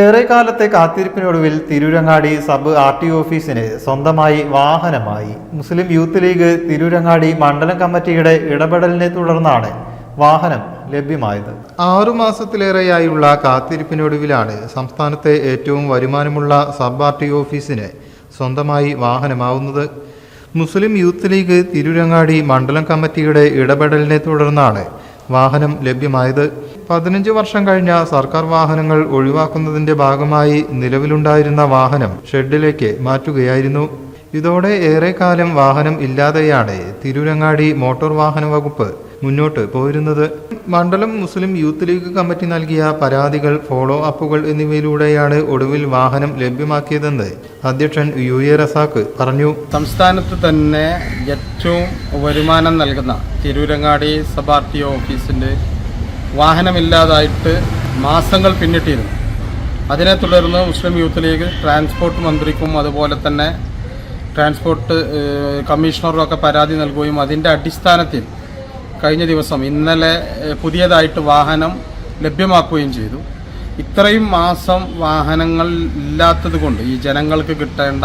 ഏറെക്കാലത്തെ കാത്തിരിപ്പിനൊടുവിൽ Tirurangadi sub R T ഓഫീസിന് സ്വന്തമായി വാഹനമായി. മുസ്ലിം യൂത്ത് ലീഗ് തിരൂരങ്ങാടി മണ്ഡലം കമ്മിറ്റിയുടെ ഇടപെടലിനെ തുടർന്നാണ് വാഹനം ലഭ്യമായത്. ആറുമാസത്തിലേറെയായുള്ള കാത്തിരിപ്പിനൊടുവിലാണ് സംസ്ഥാനത്തെ ഏറ്റവും വരുമാനമുള്ള സബ് ആർ ടി ഓഫീസിന് സ്വന്തമായി വാഹനമാവുന്നത്. മുസ്ലിം യൂത്ത് ലീഗ് തിരൂരങ്ങാടി മണ്ഡലം കമ്മിറ്റിയുടെ ഇടപെടലിനെ തുടർന്നാണ് വാഹനം ലഭ്യമായത്. പതിനഞ്ച് വർഷം കഴിഞ്ഞ സർക്കാർ വാഹനങ്ങൾ ഒഴിവാക്കുന്നതിന്റെ ഭാഗമായി നിലവിലുണ്ടായിരുന്ന വാഹനം ഷെഡിലേക്ക് മാറ്റുകയായിരുന്നു. ഇതോടെ ഏറെക്കാലം വാഹനം ഇല്ലാതെയാണ് തിരൂരങ്ങാടി മോട്ടോർ വാഹന വകുപ്പ് മുന്നോട്ട് പോയിരുന്നത്. മണ്ഡലം മുസ്ലിം യൂത്ത് ലീഗ് കമ്മിറ്റി നൽകിയ പരാതികൾ ഫോളോ അപ്പുകൾ എന്നിവയിലൂടെയാണ് ഒടുവിൽ വാഹനം ലഭ്യമാക്കിയതെന്ന് അധ്യക്ഷൻ യു എ റസാക്ക് പറഞ്ഞു. സംസ്ഥാനത്ത് തന്നെ ഏറ്റവും വരുമാനം നൽകുന്ന തിരൂരങ്ങാടി സബ് ഓഫീസിന്റെ വാഹനമില്ലാതായിട്ട് മാസങ്ങൾ പിന്നിട്ടിരുന്നു. അതിനെ തുടർന്ന് മുസ്ലിം യൂത്ത് ലീഗ് ട്രാൻസ്പോർട്ട് മന്ത്രിക്കും അതുപോലെ തന്നെ ട്രാൻസ്പോർട്ട് കമ്മീഷണറും ഒക്കെ പരാതി നൽകുകയും അതിന്റെ അടിസ്ഥാനത്തിൽ കഴിഞ്ഞ ദിവസം ഇന്നലെ പുതിയതായിട്ട് വാഹനം ലഭ്യമാക്കുകയും ചെയ്തു. ഇത്രയും മാസം വാഹനങ്ങൾ ഇല്ലാത്തത് കൊണ്ട് ഈ ജനങ്ങൾക്ക് കിട്ടേണ്ട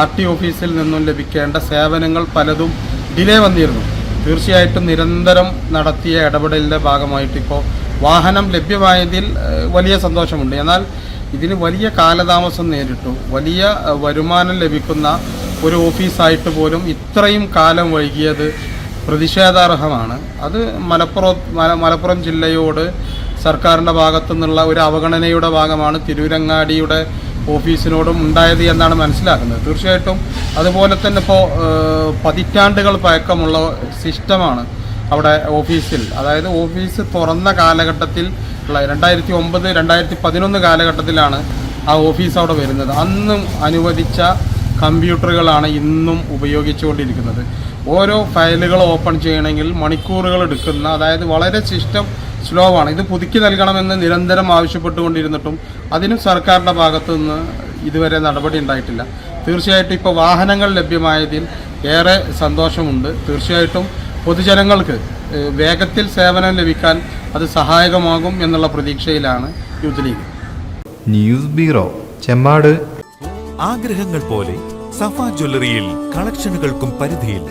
ആർ ടി ഓഫീസിൽ നിന്നും ലഭിക്കേണ്ട സേവനങ്ങൾ പലതും ഡിലേ വന്നിരുന്നു. തീർച്ചയായിട്ടും നിരന്തരം നടത്തിയ ഇടപെടലിന്റെ ഭാഗമായിട്ട് ഇപ്പോൾ വാഹനം ലഭ്യമായതിൽ വലിയ സന്തോഷമുണ്ട്. എന്നാൽ ഇതിന് വലിയ കാലതാമസം നേരിട്ടു. വലിയ വരുമാനം ലഭിക്കുന്ന ഒരു ഓഫീസായിട്ട് പോലും ഇത്രയും കാലം വൈകിയത് പ്രതിഷേധാർഹമാണ്. അത് മലപ്പുറം മല- മലപ്പുറം ജില്ലയോട് സർക്കാരിന്റെ ഭാഗത്തു നിന്നുള്ള ഒരു അവഗണനയുടെ ഭാഗമാണ്. തിരൂരങ്ങാടിയുടെ ഓഫീസിനോടും ഉണ്ടായത് എന്നാണ് മനസ്സിലാക്കുന്നത്. തീർച്ചയായിട്ടും അതുപോലെ തന്നെ ഇപ്പോൾ പതിറ്റാണ്ടുകൾ പഴക്കമുള്ള സിസ്റ്റമാണ് അവിടെ ഓഫീസിൽ. അതായത് ഓഫീസ് തുറന്ന കാലഘട്ടത്തിൽ രണ്ടായിരത്തി ഒമ്പത് രണ്ടായിരത്തി പതിനൊന്ന് കാലഘട്ടത്തിലാണ് ആ ഓഫീസ് അവിടെ വരുന്നത്. അന്നും അനുവദിച്ച കമ്പ്യൂട്ടറുകളാണ് ഇന്നും ഉപയോഗിച്ചുകൊണ്ടിരിക്കുന്നത്. ഓരോ ഫയലുകൾ ഓപ്പൺ ചെയ്യണമെങ്കിൽ മണിക്കൂറുകൾ എടുക്കുന്ന അതായത് വളരെ സിസ്റ്റം സ്ലോ ആണ് ഇത് പുതുക്കി നൽകണമെന്ന് നിരന്തരം ആവശ്യപ്പെട്ടുകൊണ്ടിരുന്നിട്ടും അതിനും സർക്കാരിന്റെ ഭാഗത്തു നിന്ന് ഇതുവരെ നടപടി ഉണ്ടായിട്ടില്ല. തീർച്ചയായിട്ടും ഇപ്പോൾ വാഹനങ്ങൾ ലഭ്യമായതിൽ ഏറെ സന്തോഷമുണ്ട്. തീർച്ചയായിട്ടും പൊതുജനങ്ങൾക്ക് വേഗത്തിൽ സേവനം ലഭിക്കാൻ അത് സഹായകമാകും എന്നുള്ള പ്രതീക്ഷയിലാണ് youth league. News bureau Chemmad. ആഗ്രഹങ്ങൾ പോലെ സഫ ജ്വല്ലറിയിൽ കളക്ഷനുകൾക്കും പരിധിയില്ല.